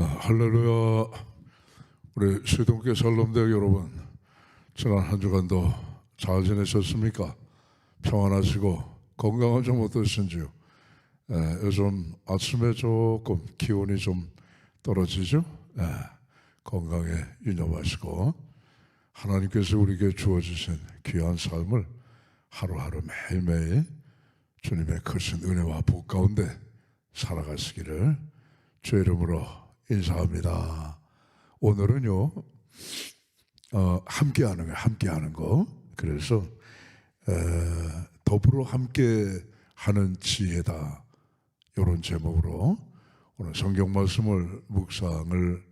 아, 할렐루야. 우리 수동교 살롬대학 여러분, 지난 한 주간도 잘 지내셨습니까? 평안하시고 건강은 좀 어떠신지요? 예, 요즘 아침에 조금 기온이 좀 떨어지죠? 예, 건강에 유념하시고 하나님께서 우리에게 주어주신 귀한 삶을 하루하루 매일매일 주님의 크신 은혜와 복 가운데 살아가시기를 주 이름으로 인사합니다. 오늘은요, 어, 함께 하는 거, 함께 하는 거. 그래서 에, 더불어 함께 하는 지혜다. 이런 제목으로 오늘 성경 말씀을 묵상을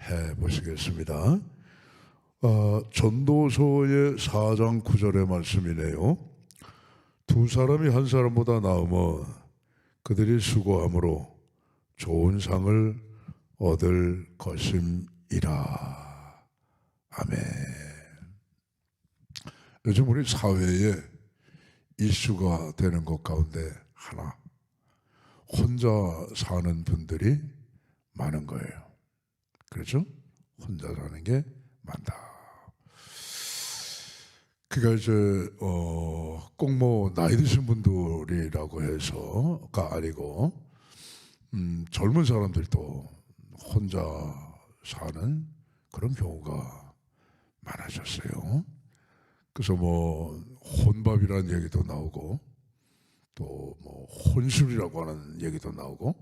해 보시겠습니다. 어, 전도서의 4장 9절의 말씀이네요. 두 사람이 한 사람보다 나으면 그들이 수고함으로 좋은 상을 얻을 것임이라. 아멘. 요즘 우리 사회에 이슈가 되는 것 가운데 하나. 혼자 사는 분들이 많은 거예요. 그렇죠? 혼자 사는 게 많다. 그가 이제 어, 꼭뭐 나이 드신 분들이라고 해서가 아니고 음, 젊은 사람들도 혼자 사는 그런 경우가 많아졌어요. 그래서 뭐 혼밥이라는 얘기도 나오고 또 뭐 혼술이라고 하는 얘기도 나오고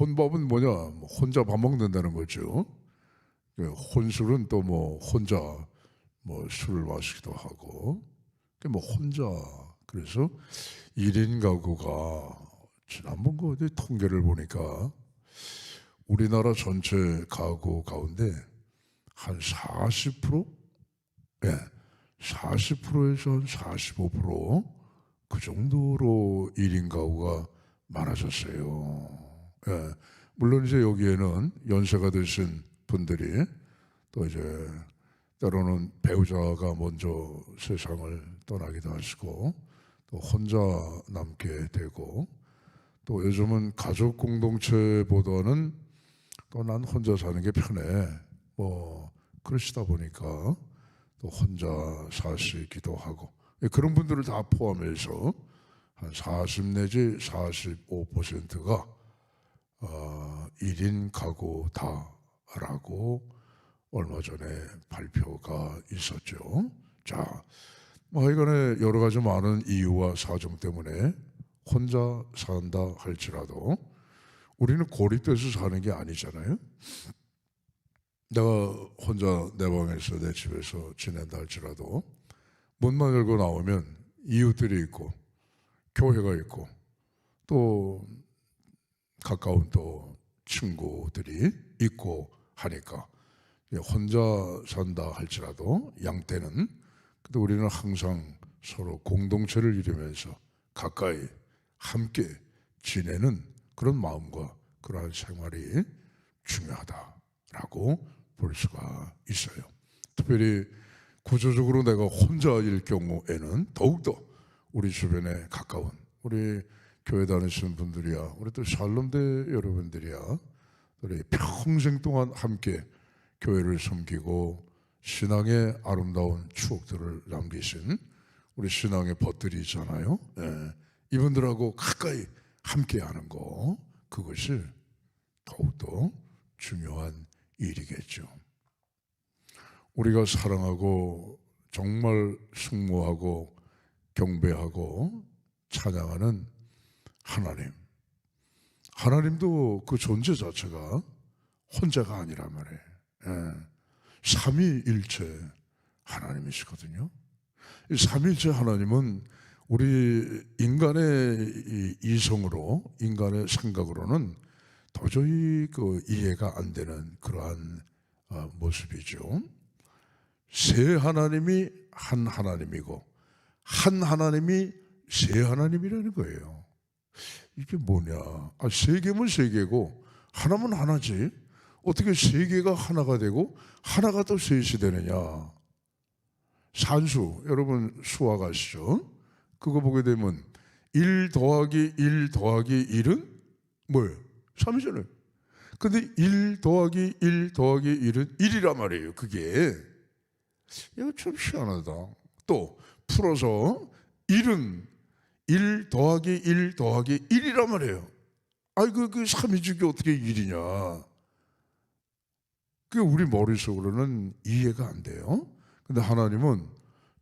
혼밥은 뭐냐 뭐 혼자 밥 먹는다는 거죠. 혼술은 또 뭐 혼자 뭐 술을 마시기도 하고 뭐 혼자 그래서 1인 가구가 지난번 그 통계를 보니까 우리나라 전체 가구 가운데 한 40%? 예, 40%에서 한 45%그 정도로 1인 가구가 많아졌어요. 예, 물론 이제 여기에는 연세가 드신 분들이 또 이제 때로는 배우자가 먼저 세상을 떠나기도 하시고 또 혼자 남게 되고 또 요즘은 가족 공동체보다는 또 난 혼자 사는 게 편해 뭐 그러시다 보니까 또 혼자 사시기도 하고 예, 그런 분들을 다 포함해서 한 40 내지 45%가 어, 1인 가구 다라고 얼마 전에 발표가 있었죠. 자, 뭐 이간에 여러 가지 많은 이유와 사정 때문에 혼자 산다 할지라도 우리는 고립돼서 사는 게 아니잖아요. 내가 혼자 내 방에서 내 집에서 지낸다 할지라도 문만 열고 나오면 이웃들이 있고 교회가 있고 또 가까운 또 친구들이 있고 하니까 혼자 산다 할지라도 양떼는 근데 우리는 항상 서로 공동체를 이루면서 가까이 함께 지내는 그런 마음과 그러한 생활이 중요하다라고 볼 수가 있어요. 특별히 구조적으로 내가 혼자일 경우에는 더욱더 우리 주변에 가까운 우리 교회 다니시는 분들이야 우리 또 샬롬대 여러분들이야 우리 평생 동안 함께 교회를 섬기고 신앙의 아름다운 추억들을 남기신 우리 신앙의 벗들이 있잖아요. 예. 이분들하고 가까이 함께 하는 거 그것이 더욱더 중요한 일이겠죠. 우리가 사랑하고 정말 숭모하고 경배하고 찬양하는 하나님. 하나님도 그 존재 자체가 혼자가 아니란 말이에요. 예. 삼위일체 하나님이시거든요. 이 삼위일체 하나님은 우리 인간의 이성으로 인간의 생각으로는 도저히 그 이해가 안 되는 그러한 어, 모습이죠. 세 하나님이 한 하나님이고 한 하나님이 세 하나님이라는 거예요. 이게 뭐냐? 아, 세 개면 세 개고 하나면 하나지. 어떻게 세 개가 하나가 되고 하나가 또 셋이 되느냐? 산수 여러분 수학 아시죠? 그거 보게 되면 1 더하기 1 더하기 1은 뭐예요? 3이잖아요. 근데 1 더하기 1 더하기 1은 1이란 말이에요. 그게 이거 좀 희한하다. 또 풀어서 1은 1 더하기 1 더하기 1이란 말이에요. 아이 그, 그 3이 주기 어떻게 1이냐. 그게 우리 머릿속으로는 이해가 안 돼요. 근데 하나님은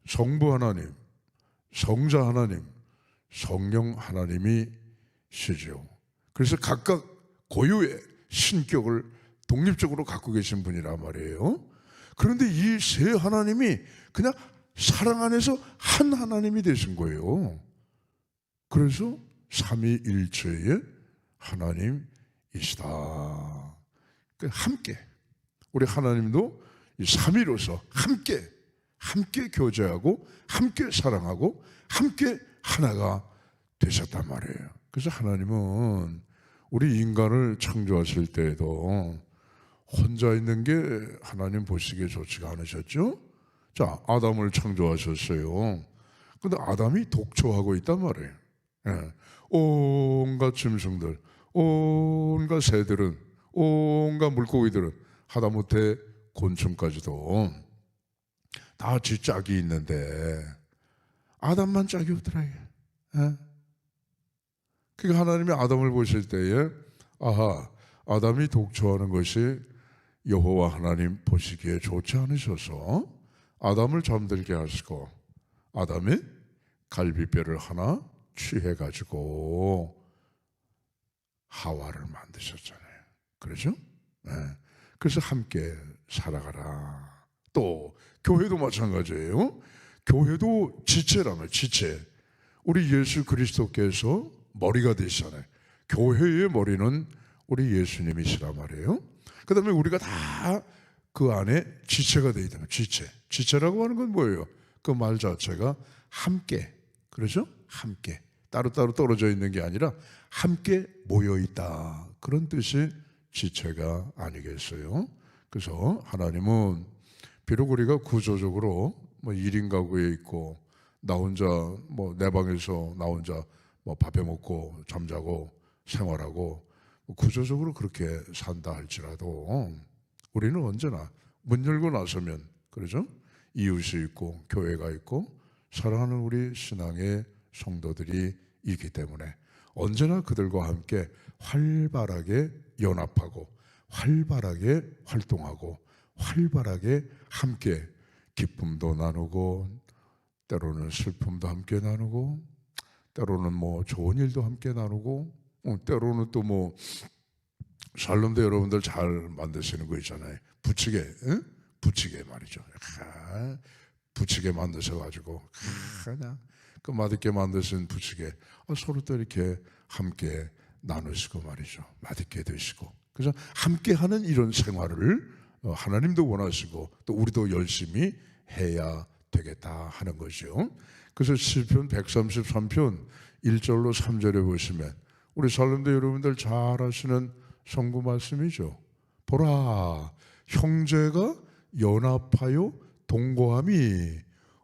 성부 하나님, 성자 하나님, 성령 하나님이 시죠. 그래서 각각 고유의 신격을 독립적으로 갖고 계신 분이란 말이에요. 그런데 이 세 하나님이 그냥 사랑 안에서 한 하나님이 되신 거예요. 그래서 삼위일체의 하나님이시다. 그 함께 우리 하나님도 이 삼위로서 함께 함께 교제하고 함께 사랑하고 함께 하나가 되셨단 말이에요. 그래서 하나님은 우리 인간을 창조하실 때에도 혼자 있는 게 하나님 보시기에 좋지가 않으셨죠? 자, 아담을 창조하셨어요. 근데 아담이 독초하고 있단 말이에요. 예. 온갖 짐승들, 온갖 새들은, 온갖 물고기들은 하다못해 곤충까지도 다 지 짝이 있는데 아담만 짝이 없더라. 예? 그러니까 하나님이 아담을 보실 때에 아하 아담이 독초하는 것이 여호와 하나님 보시기에 좋지 않으셔서 아담을 잠들게 하시고 아담이 갈비뼈를 하나 취해 가지고 하와를 만드셨잖아요. 그렇죠? 네. 그래서 함께 살아가라. 또 교회도 마찬가지예요. 교회도 지체라며 지체. 우리 예수 그리스도께서 머리가 되시잖아요. 교회의 머리는 우리 예수님이시란 말이에요. 그 다음에 우리가 다 그 안에 지체가 되어 있다는 지체. 지체라고 하는 건 뭐예요? 그 말 자체가 함께. 그렇죠? 함께. 따로따로 떨어져 있는 게 아니라 함께 모여 있다. 그런 뜻이 지체가 아니겠어요? 그래서 하나님은 비록 우리가 구조적으로 뭐 1인 가구에 있고 나 혼자 뭐 내 방에서 나 혼자 뭐 밥해 먹고 잠자고 생활하고 뭐 구조적으로 그렇게 산다 할지라도 우리는 언제나 문 열고 나서면 그러죠? 이웃이 있고 교회가 있고 사랑하는 우리 신앙의 성도들이 있기 때문에 언제나 그들과 함께 활발하게 연합하고 활발하게 활동하고 활발하게 함께 기쁨도 나누고 때로는 슬픔도 함께 나누고 때로는 뭐 좋은 일도 함께 나누고 어, 때로는 또 뭐 살림도 여러분들 잘 만드시는 거 있잖아요. 부치게, 응? 부치게 말이죠. 아, 부치게 만드셔 가지고 그냥 그 맛있게 만드신 부치게 아, 서로 또 이렇게 함께 나누시고 말이죠. 맛있게 드시고 그래서 함께하는 이런 생활을 어, 하나님도 원하시고 또 우리도 열심히 해야 되겠다 하는 거죠. 그래서 시편 133편 1절로 3절에 보시면 우리 살림도 여러분들 잘 아시는 성구 말씀이죠. 보라 형제가 연합하여 동거함이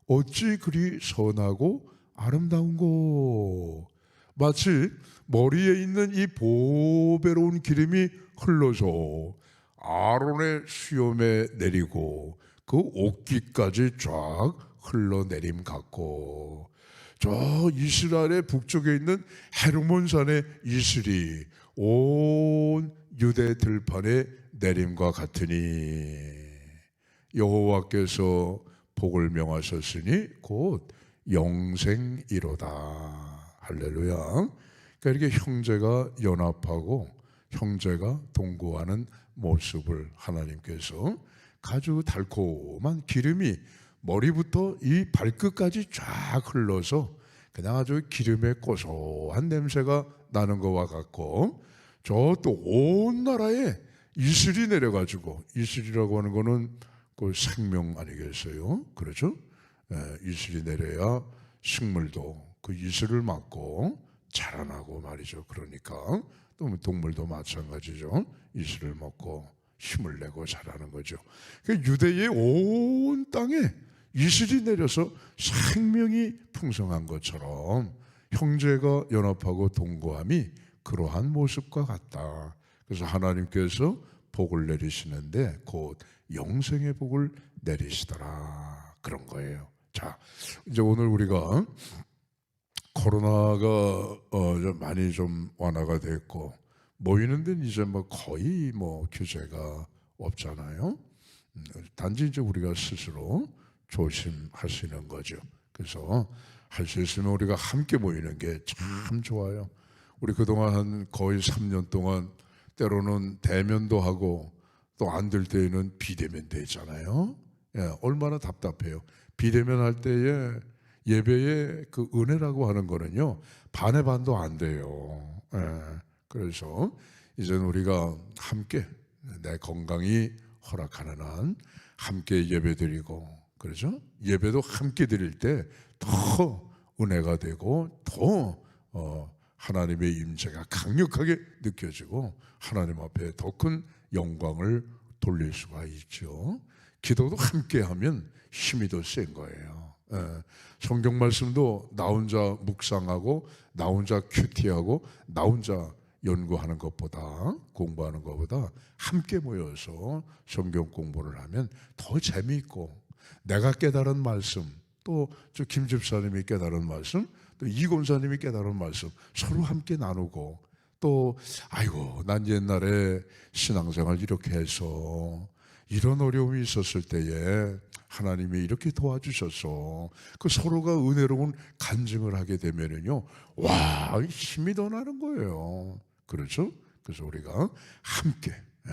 어찌 그리 선하고 아름다운고 마치 머리에 있는 이 보배로운 기름이 흘러서 아론의 수염에 내리고 그 옷깃까지 쫙 흘러내림 같고 저 이스라엘의 북쪽에 있는 헤르몬산의 이슬이 온 유대 들판에 내림과 같으니 여호와께서 복을 명하셨으니 곧 영생이로다. 할렐루야. 그러니까 이렇게 형제가 연합하고 형제가 동거하는 모습을 하나님께서 아주 달콤한 기름이 머리부터 이 발끝까지 쫙 흘러서 그냥 아주 기름의 고소한 냄새가 나는 것과 같고 저 또 온 나라에 이슬이 내려가지고 이슬이라고 하는 거는 그 생명 아니겠어요? 그렇죠? 예, 이슬이 내려야 식물도 그 이슬을 맞고 자라나고 말이죠. 그러니까 또 동물도 마찬가지죠. 이슬을 먹고 힘을 내고 자라는 거죠. 그 유대의 온 땅에 이슬이 내려서 생명이 풍성한 것처럼 형제가 연합하고 동거함이 그러한 모습과 같다. 그래서 하나님께서 복을 내리시는데 곧 영생의 복을 내리시더라 그런 거예요. 자, 이제 오늘 우리가 코로나가 어, 좀 많이 좀 완화가 됐고 모이는 데는 이제 뭐 거의 뭐 규제가 없잖아요. 음, 단지 이제 우리가 스스로 조심하시는 거죠. 그래서 할 수 있으면 우리가 함께 모이는 게 참 좋아요. 우리 그동안 한 거의 3년 동안 때로는 대면도 하고 또 안 될 때에는 비대면 되잖아요. 예, 얼마나 답답해요. 비대면 할 때에 예배의 그 은혜라고 하는 거는요 반의 반도 안 돼요. 예, 그래서 이제는 우리가 함께 내 건강이 허락하는 한 함께 예배드리고 그러죠? 예배도 함께 드릴 때 더 은혜가 되고 더 어, 하나님의 임재가 강력하게 느껴지고 하나님 앞에 더 큰 영광을 돌릴 수가 있죠. 기도도 함께 하면 힘이 더 센 거예요. 예, 성경 말씀도 나 혼자 묵상하고 나 혼자 큐티하고 나 혼자 연구하는 것보다 공부하는 것보다 함께 모여서 성경 공부를 하면 더 재미있고 내가 깨달은 말씀 또 저 김 집사님이 깨달은 말씀 또이 권사님이 깨달은 말씀 서로 함께 나누고 또 아이고 난 옛날에 신앙생활 이렇게 해서 이런 어려움이 있었을 때에 하나님이 이렇게 도와주셔서 그 서로가 은혜로운 간증을 하게 되면은요 와 힘이 더 나는 거예요. 그렇죠? 그래서 우리가 함께 예,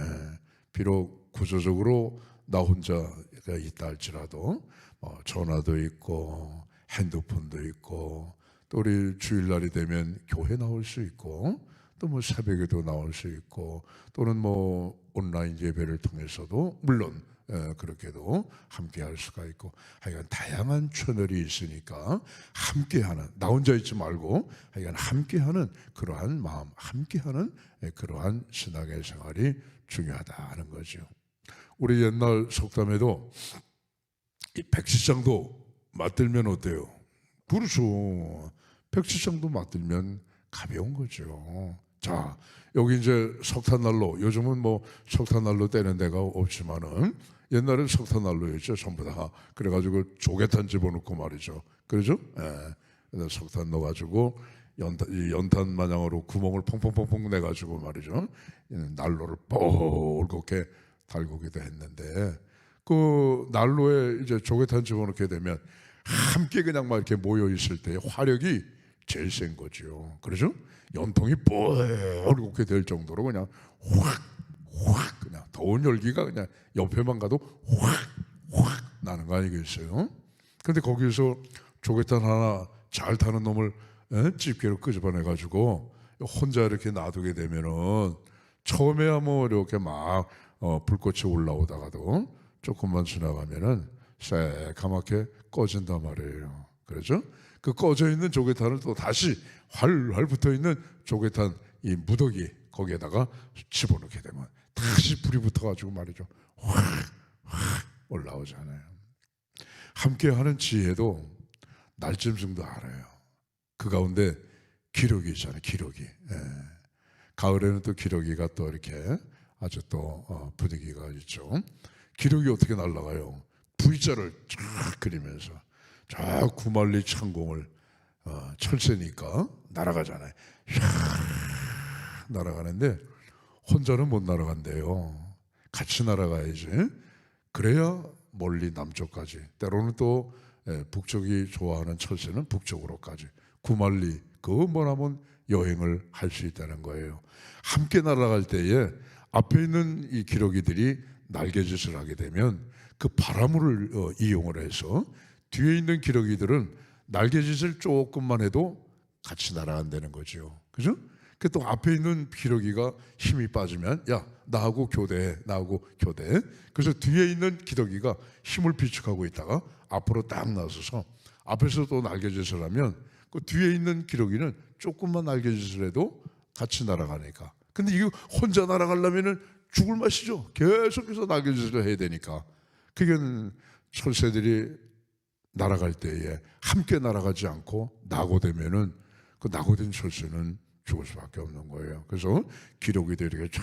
비록 구조적으로 나 혼자가 있다 할지라도 어, 전화도 있고 핸드폰도 있고 또 우리 주일날이 되면 교회 나올 수 있고 또 뭐 새벽에도 나올 수 있고 또는 뭐 온라인 예배를 통해서도 물론 에, 그렇게도 함께 할 수가 있고 하여간 다양한 채널이 있으니까 함께하는 나 혼자 있지 말고 하여간 함께하는 그러한 마음 함께하는 에, 그러한 신앙의 생활이 중요하다는 거죠. 우리 옛날 속담에도 이 백시장도 맞들면 어때요? 그렇죠. 백시장도 맞들면 가벼운 거죠. 자, 여기 이제 석탄난로, 요즘은 뭐 석탄난로 떼는 데가 없지만은 옛날엔 석탄난로였죠, 전부 다. 그래가지고 조개탄 집어넣고 말이죠. 그러죠? 예. 석탄 넣어가지고 연탄, 이 연탄 마냥으로 구멍을 펑펑펑펑 내가지고 말이죠. 이 난로를 뻘겋게 달구기도 했는데 그 난로에 이제 조개탄 집어넣게 되면 함께 그냥 막 이렇게 모여 있을 때 화력이 제일 센 거죠. 그러죠? 연통이 뻘겋게 될 정도로 그냥 확, 확 그냥 더운 열기가 그냥 옆에만 가도 확, 확 나는 거 아니겠어요? 근데 거기서 조개탄 하나 잘 타는 놈을 에? 집게로 끄집어내 가지고 혼자 이렇게 놔두게 되면은 처음에야 뭐 이렇게 막 어, 불꽃이 올라오다가도 조금만 지나가면은 새카맣게 꺼진단 말이에요. 그렇죠? 그 꺼져 있는 조개탄을 또 다시 활활 붙어 있는 조개탄 이 무더기 거기에다가 집어넣게 되면 다시 불이 붙어가지고 말이죠. 확, 확 올라오잖아요. 함께 하는 지혜도 날짐승도 알아요. 그 가운데 기록이 있잖아요. 기록이. 예. 가을에는 또 기러기가 또 이렇게 아주 또 어, 부득이가 있죠. 기러기 어떻게 날아가요? V자를 쫙 그리면서 저 구만리 창공을 어, 철새니까 날아가잖아요. 샥 날아가는데 혼자는 못 날아간대요. 같이 날아가야지. 그래야 멀리 남쪽까지. 때로는 또 예, 북쪽이 좋아하는 철새는 북쪽으로까지. 구만리 그 뭐라면 여행을 할 수 있다는 거예요. 함께 날아갈 때에 앞에 있는 이 기러기들이 날개짓을 하게 되면 그 바람을 어, 이용을 해서 뒤에 있는 기러기들은 날개짓을 조금만 해도 같이 날아간다는 거죠. 그죠? 그또 앞에 있는 기러기가 힘이 빠지면 야 나하고 교대해 나하고 교대해. 그래서 뒤에 있는 기러기가 힘을 비축하고 있다가 앞으로 딱 나서서 앞에서 또 날개짓을 하면 그 뒤에 있는 기러기는 조금만 날개짓을 해도 같이 날아가니까. 근데 이거 혼자 날아가려면은 죽을 맛이죠. 계속해서 날개짓을 해야 되니까. 그게 철새들이 날아갈 때에 함께 날아가지 않고 낙오되면은 그 낙오된 철새는 죽을 수밖에 없는 거예요. 그래서 기록이도 이렇게 쫙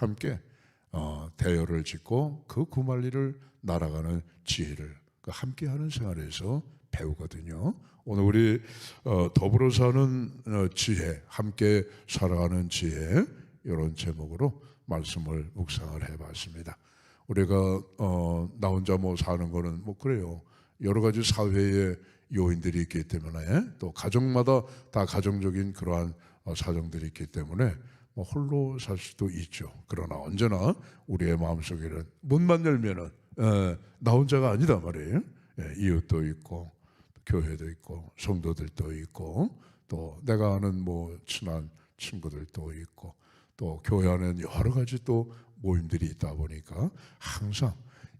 함께 어, 대열을 짓고 그 구말리를 날아가는 지혜를 그 함께하는 생활에서 배우거든요. 오늘 우리 어, 더불어 사는 어, 지혜, 함께 살아가는 지혜 이런 제목으로 말씀을 묵상을 해봤습니다. 우리가 어, 나 혼자 뭐 사는 거는 뭐 그래요. 여러 가지 사회의 요인들이 있기 때문에 또 가정마다 다 가정적인 그러한 어, 사정들이 있기 때문에 뭐 홀로 살 수도 있죠. 그러나 언제나 우리의 마음속에는 문만 열면은 에, 나 혼자가 아니다 말이에요. 예, 이웃도 있고 교회도 있고 성도들도 있고 또 내가 아는 뭐 친한 친구들도 있고 또 교회 안에는 여러 가지 또 모임들이 있다 보니까 항상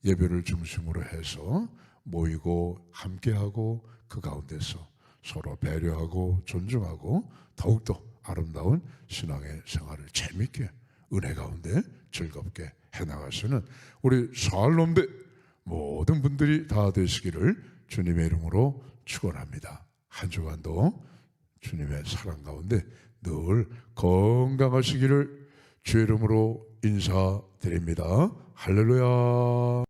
예배를 중심으로 해서 모이고 함께하고 그 가운데서 서로 배려하고 존중하고 더욱더 아름다운 신앙의 생활을 재밌게 은혜 가운데 즐겁게 해나가시는 우리 사할놈대 모든 분들이 다 되시기를 주님의 이름으로 축원합니다. 한 주간도 주님의 사랑 가운데 늘 건강하시기를 주의 이름으로 인사드립니다. 할렐루야.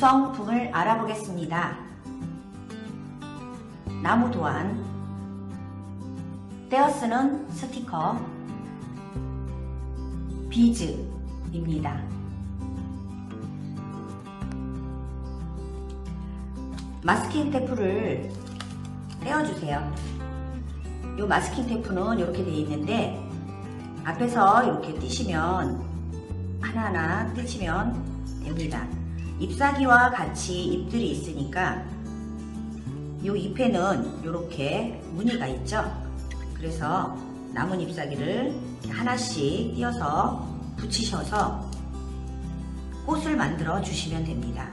구성품을 알아보겠습니다. 나무 도안, 떼어 쓰는 스티커, 비즈입니다. 마스킹 테프를 떼어주세요. 이 마스킹 테프는 이렇게 되어 있는데 앞에서 이렇게 띄시면 하나하나 떼시면 됩니다. 잎사귀와 같이 잎들이 있으니까 이 잎에는 이렇게 무늬가 있죠. 그래서 남은 잎사귀를 하나씩 띄어서 붙이셔서 꽃을 만들어 주시면 됩니다.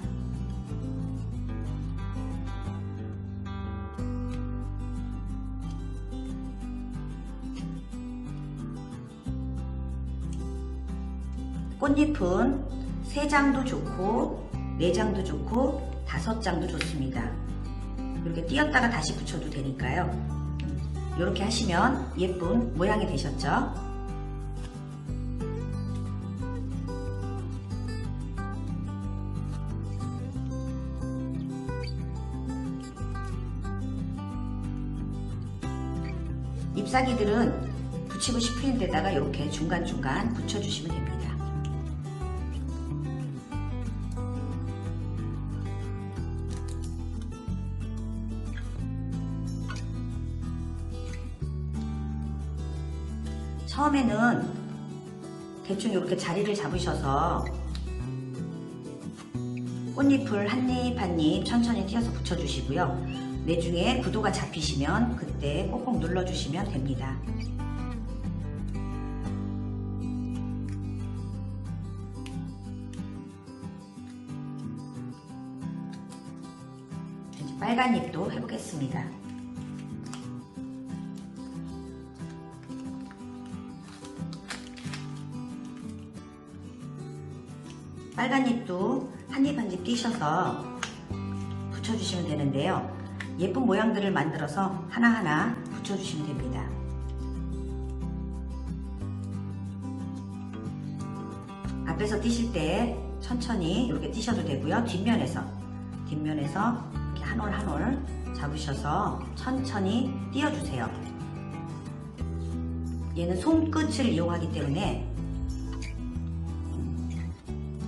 꽃잎은 3장도 좋고 4장도 좋고 5장도 좋습니다. 이렇게 띄었다가 다시 붙여도 되니까요. 이렇게 하시면 예쁜 모양이 되셨죠? 잎사귀들은 붙이고 싶은 데다가 이렇게 중간중간 붙여주시면 됩니다. 처음에는 대충 이렇게 자리를 잡으셔서 꽃잎을 한입한입 천천히 띄어서 붙여주시고요. 내중에 구도가 잡히시면 그때 꼭꼭 눌러주시면 됩니다. 빨간 잎도 해보겠습니다. 빨간 잎도 한입 한입 띄셔서 붙여주시면 되는데요. 예쁜 모양들을 만들어서 하나하나 붙여주시면 됩니다. 앞에서 띄실 때 천천히 이렇게 띄셔도 되고요. 뒷면에서 뒷면에서 이렇게 한올 한 올 잡으셔서 천천히 띄워주세요. 얘는 손끝을 이용하기 때문에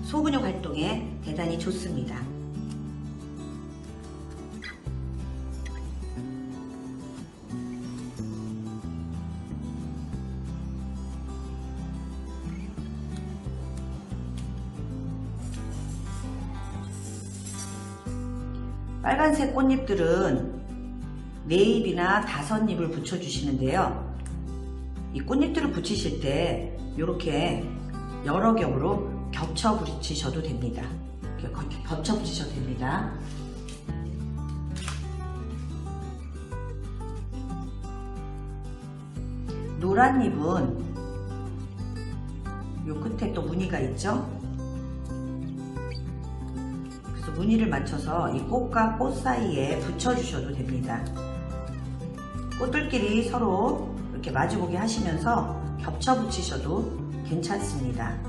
소근육 활동에 대단히 좋습니다. 빨간색 꽃잎들은 네 잎이나 다섯 잎을 붙여주시는데요. 이 꽃잎들을 붙이실 때 이렇게 여러 겹으로 겹쳐 붙이셔도 됩니다. 겹쳐 붙이셔도 됩니다. 노란 잎은 요 끝에 또 무늬가 있죠? 그래서 무늬를 맞춰서 이 꽃과 꽃 사이에 붙여주셔도 됩니다. 꽃들끼리 서로 이렇게 마주보게 하시면서 겹쳐 붙이셔도 괜찮습니다.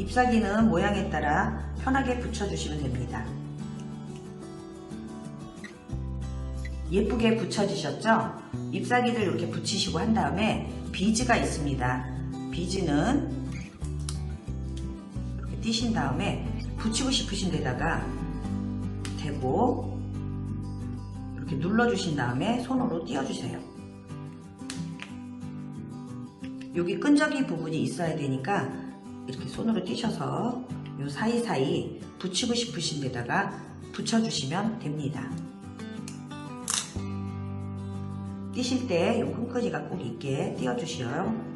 잎사귀는 모양에 따라 편하게 붙여주시면 됩니다. 예쁘게 붙여지셨죠? 잎사귀를 이렇게 붙이시고 한 다음에 비즈가 있습니다. 비즈는 이렇게 띄신 다음에 붙이고 싶으신 데다가 대고 이렇게 눌러주신 다음에 손으로 띄워주세요. 여기 끈적이 부분이 있어야 되니까 이렇게 손으로 띄셔서 이 사이사이 붙이고 싶으신 데다가 붙여주시면 됩니다. 띄실 때이 끈끈이가 꼭 있게 띄워주시어요.